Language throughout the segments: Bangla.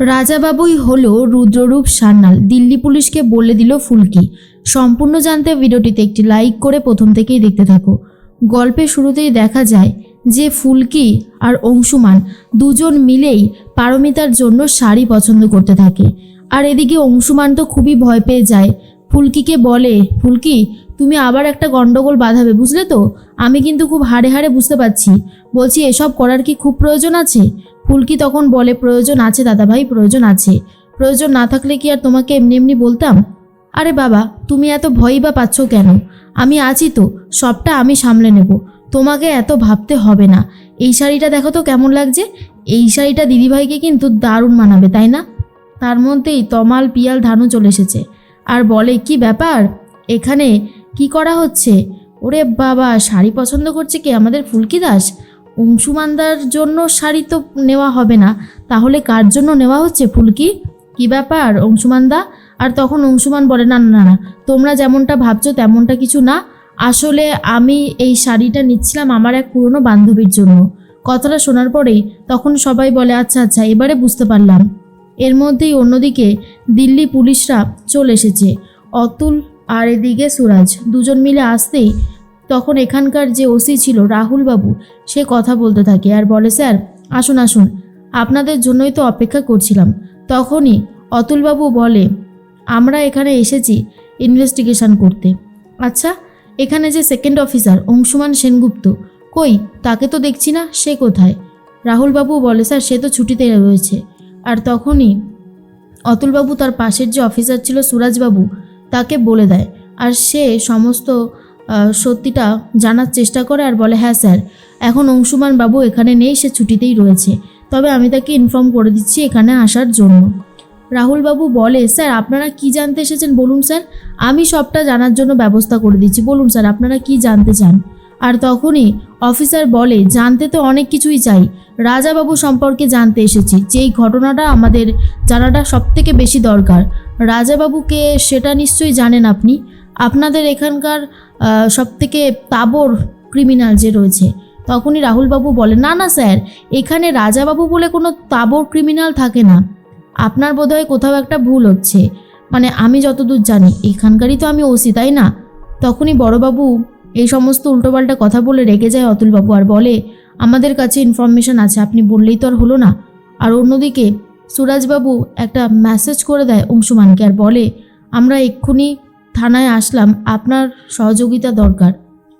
রাজাবাবুই হলো রুদ্ররূপ সান্যাল। দিল্লি পুলিশকে বলে দিল ফুলকি। সম্পূর্ণ জানতে ভিডিওটিতে একটি লাইক করে প্রথম থেকেই দেখতে থাকো। গল্পের শুরুতেই দেখা যায় যে ফুলকি আর অংশুমান দুজন মিলেই পারমিতার জন্য শাড়ি পছন্দ করতে থাকে। আর এদিকে অংশুমান তো খুবই ভয় পেয়ে যায়। ফুলকিকে বলে, ফুলকি তুমি আবার একটা গন্ডগোল বাঁধাবে, বুঝলে তো? আমি কিন্তু খুব হাড়ে হাড়ে বুঝতে পারছি। বলছি, এসব করার কি খুব প্রয়োজন আছে? ফুলকি তখন বলে, প্রয়োজন আছে দাদাভাই, প্রয়োজন আছে। প্রয়োজন না থাকলে কি আর তোমাকে এমনি এমনি বলতাম? আরে বাবা, তুমি এত ভয়ই বা পাচ্ছ কেন? আমি আছি তো, সবটা আমি সামলে নেব। তোমাকে এত ভাবতে হবে না। এই শাড়িটা দেখো তো কেমন লাগছে। এই শাড়িটা দিদিভাইকে কিন্তু দারুণ মানাবে, তাই না? তার মধ্যেই তমাল, পিয়াল, ধানু চলে এসেছে। আর বলে, কি ব্যাপার? এখানে কি করা হচ্ছে? ওরে বাবা, শাড়ি পছন্দ করছে কি? আমাদের ফুলকি দাস? অংশুমানদার জন্য শাড়ি তো নেওয়া হবে না। তাহলে কার জন্য নেওয়া হচ্ছে ফুলকি? কি ব্যাপার অংশুমানদা আর তখন অংশুমান বলে না না না, তোমরা যেমনটা ভাবছ তেমনটা কিছু না। আসলে আমি এই শাড়িটা নিচ্ছিলাম আমার এক পুরনো বান্ধবীর জন্য। কথাটা শোনার পরেই তখন সবাই বলে আচ্ছা আচ্ছা এবারে বুঝতে পারলাম। এর মধ্যেই অন্যদিকে দিল্লি পুলিশরা চলে এসেছে। অতুল আর এদিকে সুরাজ, দুজন মিলে আসতেই তখন এখানকার যে ওসি ছিল রাহুল বাবু, সে কথা বলতে থাকে আর বলে, স্যার, আসুন আসুন। আপনাদের জন্যই তো অপেক্ষা করছিলাম। তখনই অতুলবাবু বলে, আমরা এখানে এসেছি ইনভেস্টিগেশন করতে। আচ্ছা এখানে যে সেকেন্ড অফিসার অংশুমান সেনগুপ্ত, কই? তাকে তো দেখছি না, সে কোথায়? রাহুলবাবু বলে, স্যার, সে তো ছুটিতে রয়েছে। আর তখনই অতুলবাবু তার পাশের যে অফিসার ছিল সুরাজবাবু তাকে বলে দেয়। আর সে সমস্ত সত্যিটা জানার চেষ্টা করে আর বলে হ্যাঁ স্যার, এখন অংশুমান বাবু এখানে নেই, সে ছুটিতেই রয়েছে। তবে আমি তাকে ইনফর্ম করে দিচ্ছি এখানে আসার জন্য। রাহুলবাবু বলে, স্যার, আপনারা কি জানতে এসেছেন বলুন স্যার? আমি সবটা জানার জন্য ব্যবস্থা করে দিচ্ছি। বলুন স্যার, আপনারা কি জানতে চান? আর তখনই অফিসার বলে, জানতে তো অনেক কিছুই চাই। রাজাবাবু সম্পর্কে জানতে এসেছি। যেই ঘটনাটা আমাদের জানাটা সব থেকে বেশি দরকার। রাজাবাবুকে সেটা নিশ্চয়ই জানেন আপনি। আপনাদের এখানকার সব থেকে তাবর ক্রিমিনাল যে রয়েছে, তখনই রাহুলবাবু বলে না না, স্যার, এখানে রাজাবাবু বলে কোনো তাবর ক্রিমিনাল থাকে না। আপনার বোধহয় কোথাও একটা ভুল হচ্ছে। মানে আমি যতদূর জানি, এখানকারই তো আমি ওসি, তাই না? তখনই বড়বাবু এই সমস্ত উল্টোপাল্টা কথা বলে রেগে যায় অতুলবাবু আর বলে, আমাদের কাছে ইনফরমেশন আছে, আপনি বললেই তো আর হলো না। আর অন্যদিকে সুরাজবাবু একটা মেসেজ করে দেয় অংশুমানকে আর বলে, আমরা এক্ষুনি থানায় আসলাম, আপনার সহযোগিতা দরকার।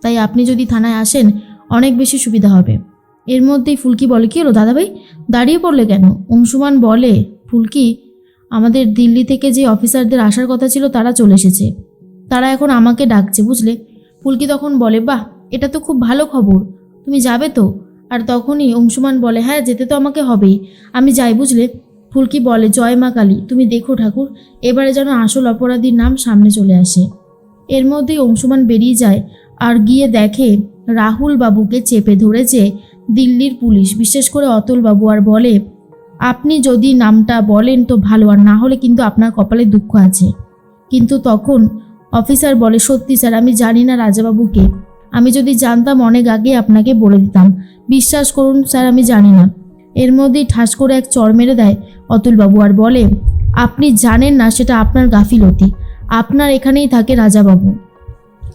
তাই আপনি যদি থানায় আসেন, অনেক বেশি সুবিধা হবে এর মধ্যেই ফুলকি বলে, কি হলো দাদাভাই? দাঁড়িয়ে পড়লে কেন অংশুমান বলে, ফুলকি, আমাদের দিল্লি থেকে যে অফিসারদের আসার কথা ছিল, তারা চলে এসেছে। তারা এখন আমাকে ডাকছে, বুঝলে ফুলকি তখন বলে, বাহ, এটা তো খুব ভালো খবর। তুমি যাবে তো আর তখনই অংশুমান বলে হ্যাঁ যেতে তো আমাকে হবেই। আমি যাই, বুঝলে? ফুলকি বলে, জয় মা কালী, তুমি দেখো ঠাকুর, এবারে যেন আসল অপরাধীর নাম সামনে চলে আসে। এর মধ্যেই অংশুমান বেরিয়ে যায় আর গিয়ে দেখে রাহুল বাবুকে চেপে ধরেছে দিল্লির পুলিশ। বিশেষ করে অতুল বাবু আর বলে, আপনি যদি নামটা বলেন তো ভালো, আর না হলে কিন্তু আপনার কপালে দুঃখ আছে। কিন্তু তখন অফিসার বলে, সত্যি স্যার, আমি জানি না রাজাবাবুকে। আমি যদি জানতাম, অনেক আগে আপনাকে বলে দিতাম। বিশ্বাস করুন স্যার, আমি জানি না। এর মধ্যেই ঠাস করে এক চর মেরে দেয় অতুলবাবু আর বলে, আপনি জানেন না সেটা আপনার গাফিলতি। আপনার এখানেই থাকে রাজাবাবু।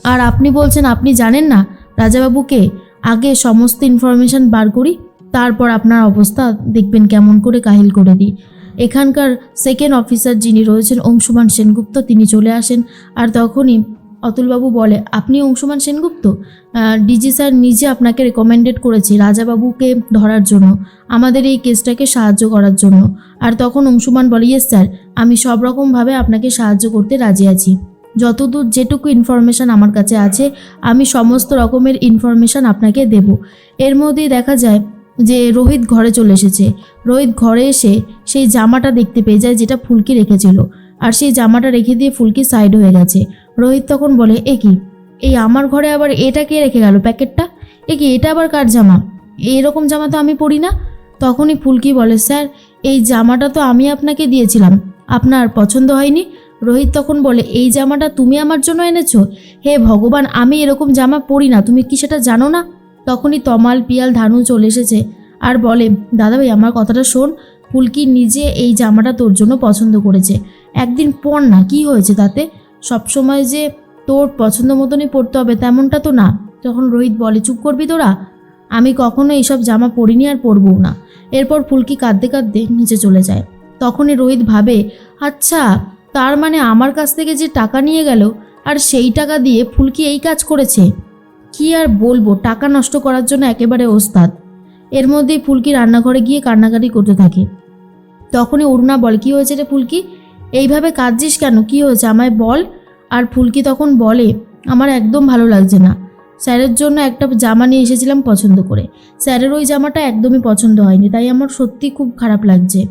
আর আপনি বলছেন আপনি জানেন না রাজাবাবুকে? আগে সমস্ত ইনফরমেশন বার করি, তারপর আপনার অবস্থা দেখবেন কেমন করে কাহিল করে দিই। এখানকার সেকেন্ড অফিসার যিনি রয়েছেন, অংশুমান সেনগুপ্ত, তিনি চলে আসেন। আর তখনই অতুলবাবু বলে, আপনি অংশুমান সেনগুপ্ত? ডিজি স্যার নিজে আপনাকে রেকমেন্ডেড করেছে রাজাবাবুকে ধরার জন্য, আমাদের এই কেসটাকে সাহায্য করার জন্য। আর তখন অংশুমান বলে, ইয়েস স্যার, আমি সব রকমভাবে আপনাকে সাহায্য করতে রাজি আছি। যতদূর যেটুকু ইনফরমেশান আমার কাছে আছে, আমি সমস্ত রকমের ইনফরমেশান আপনাকে দেব। এর মধ্যেই দেখা যায় যে রোহিত ঘরে চলে এসেছে। রোহিত ঘরে এসে সেই জামাটা দেখতে পেয়ে যায় যেটা ফুলকি রেখেছিল। আর সেই জামাটা রেখে দিয়ে ফুলকি সাইড হয়ে গেছে। রোহিত তখন বলে, এ কি? এই আমার ঘরে আবার এটা কে রেখে গেল প্যাকেটটা? এ কি, এটা আবার কার জামা? এরকম জামা তো আমি পরি না? তখনই ফুলকি বলে, স্যার, এই জামাটা তো আমি আপনাকে দিয়েছিলাম। আপনার পছন্দ হয়নি? রোহিত তখন বলে, এই জামাটা তুমি আমার জন্য এনেছো? হে ভগবান, আমি এরকম জামা পরি না। তুমি কি সেটা জানো না? তখনই তমাল, পিয়াল, ধানু চলে এসেছে আর বলে দাদা ভাই আমার কথাটা শোন। ফুলকি নিজে এই জামাটা তোর জন্য পছন্দ করেছে। একদিন পর না, কি হয়েছে তাতে? সবসময় যে তোর পছন্দ মতনই পরতে হবে তেমনটা তো না। তখন রোহিত বলে, চুপ করবি তোরা? আমি কখনো এইসব জামা পরিনি আর পরবও না। এরপর ফুলকি কাঁদতে কাঁদতে নিচে চলে যায়। তখনই রোহিত ভাবে আচ্ছা তার মানে আমার কাছ থেকে যে টাকা নিয়ে গেল, আর সেই টাকা দিয়ে ফুলকি এই কাজ করেছে? কি আর বলব, টাকা নষ্ট করার জন্য একেবারে ওস্তাদ। এর মধ্যেই ফুলকি রান্নাঘরে গিয়ে কান্নাকাটি করতে থাকে। তখনই অরুণা বলে, কি হয়েছে রে ফুলকি? এইভাবে কাঁদছিস কেন? কি হয়েছে? আমায় বল। আর ফুলকি তখন বলে, আমার একদম ভালো লাগছে না। স্যারের জন্য একটা জামা নিয়ে এসেছিলাম পছন্দ করে। স্যারের ওই জামাটা একদমই পছন্দ হয়নি, তাই আমার সত্যি খুব খারাপ লাগছে।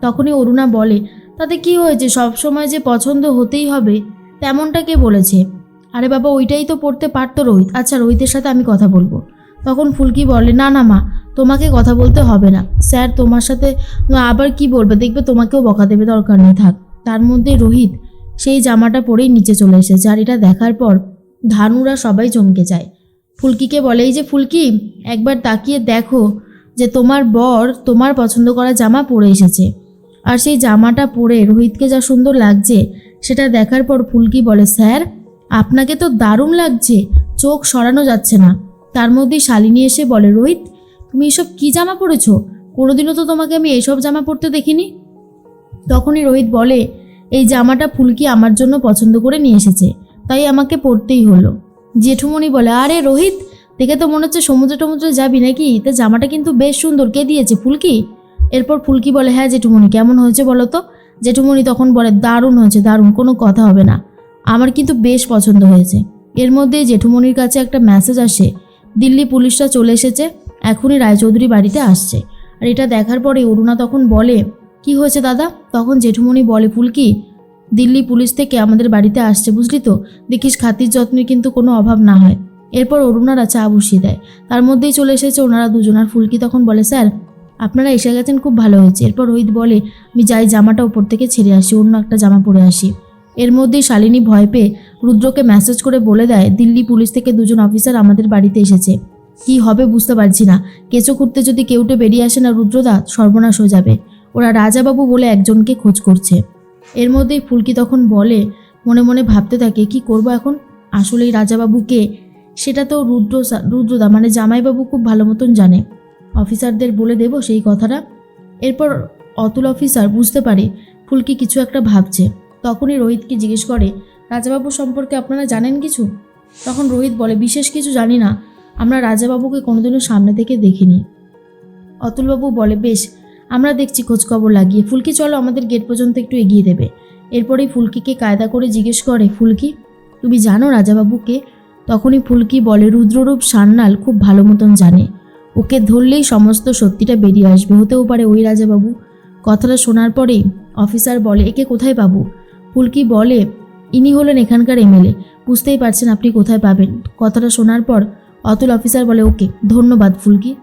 তখনই অরুণা বলে, তাতে কি হয়েছে? সব সময় যে পছন্দ হতেই হবে, তেমনটা কে বলেছে? আরে বাবা, ওইটাই তো পড়তে পারতো রোহিত। আচ্ছা রোহিতের সাথে আমি কথা বলব। তখন ফুলকি বলে, না না, মা, তোমাকে কথা বলতে হবে না। স্যার তোমার সাথে আবার কি বলবে? দেখবে তোমাকেও বকা দেবে, দরকার নেই, থাক। তার মধ্যে রোহিত সেই জামাটা পরেই নিচে চলে এসেছে আর এটা দেখার পর ধানুরা সবাই চমকে যায়। ফুলকিকে বলে, এই যে ফুলকি, একবার তাকিয়ে দেখো যে তোমার বর তোমার পছন্দ করা জামা পরে এসেছে। আর সেই জামাটা পরে রোহিতকে যা সুন্দর লাগছে সেটা দেখার পর ফুলকি বলে, স্যার, আপনাকে তো দারুণ লাগছে, চোখ সরানো যাচ্ছে না। তার মধ্যেই শালিনী এসে বলে, রোহিত, তুমি এসব কী জামা পরেছো? কোনোদিনও তো তোমাকে আমি এইসব জামা পরতে দেখিনি। তখনই রোহিত বলে, এই জামাটা ফুলকি আমার জন্য পছন্দ করে নিয়ে এসেছে, তাই আমাকে পরতেই হলো। জেঠুমণি বলে, আরে রোহিত, দেখে তো মনে হচ্ছে সমুদ্র টমুদ্রে যাবি নাকি? তা জামাটা কিন্তু বেশ সুন্দর। কে দিয়েছে, ফুলকি? এরপর ফুলকি বলে হ্যাঁ জেঠুমণি, কেমন হয়েছে বলো তো? জেঠুমণি তখন বলে, দারুণ হয়েছে, দারুণ, কোনো কথা হবে না। আমার কিন্তু বেশ পছন্দ হয়েছে। এর মধ্যে জেঠুমণির কাছে একটা মেসেজ আসে, দিল্লি পুলিশরা চলে এসেছে, এখনই রায়চৌধুরী বাড়িতে আসছে। আর এটা দেখার পরে অরুণা তখন বলে কি হয়েছে দাদা? তখন জেঠুমণি বলে, ফুলকি, দিল্লি পুলিশ থেকে আমাদের বাড়িতে আসছে, বুঝলি তো? দেখিস খাতির যত্নের কিন্তু কোনো অভাব না হয়। এরপর অরুণারা চা বসিয়ে দেয়। তার মধ্যেই চলে এসেছে ওনারা দুজন আর ফুলকি তখন বলে, স্যার, আপনারা এসে গেছেন খুব ভালো হয়েছে। এরপর রোহিত বলে, আমি যাই, জামাটা উপর থেকে ছেড়ে আসি, অন্য একটা জামা পরে আসি। এর মধ্যেই শালিনী ভয় পেয়ে রুদ্রকে মেসেজ করে বলে দেয়, দিল্লি পুলিশ থেকে দুজন অফিসার আমাদের বাড়িতে এসেছে। কি হবে বুঝতে পারছি না। কেঁচো খুঁড়তে যদি কেউটে বেরিয়ে আসে না রুদ্রদা, সর্বনাশ হয়ে যাবে। ওরা রাজাবাবু বলে একজনকে খোঁজ করছে। এর মধ্যেই ফুলকি তখন বলে, মনে মনে ভাবতে থাকে, কি করব এখন? আসলে এই রাজাবাবুকে? সেটা তো রুদ্র রুদ্রদা মানে জামাইবাবু খুব ভালো মতন জানে। অফিসারদের বলে দেব সেই কথাটা। এরপর অতুল অফিসার বুঝতে পারে, ফুলকি কিছু একটা ভাবছে। তখনই রোহিতকে জিজ্ঞেস করে, রাজাবাবু সম্পর্কে আপনারা জানেন কিছু? তখন রোহিত বলে, বিশেষ কিছু জানি না। আমরা রাজাবাবুকে কোনোদিনও সামনে থেকে দেখিনি। অতুলবাবু বলে, বেশ আমরা দেখছি খোঁজখবর লাগিয়ে। ফুলকি, চলো আমাদের গেট পর্যন্ত একটু এগিয়ে দেবে। এরপরেই ফুলকিকে কায়দা করে জিজ্ঞেস করে, ফুলকি, তুমি জানো রাজাবাবুকে? তখনই ফুলকি বলে, রুদ্ররূপ সান্নাল খুব ভালো মতন জানে। ওকে ধরলেই সমস্ত সত্যিটা বেরিয়ে আসবে। হতেও পারে ওই রাজাবাবু। কথাটা শোনার পরেই অফিসার বলে, একে কোথায় পাবো? ফুলকি বলে, ইনি হলেন এখানকার এমএলএ। বুঝতেই পারছেন আপনি কোথায় পাবেন। কথাটা শোনার পর অতুল অফিসার বলে, ওকে, ধন্যবাদ ফুলকি।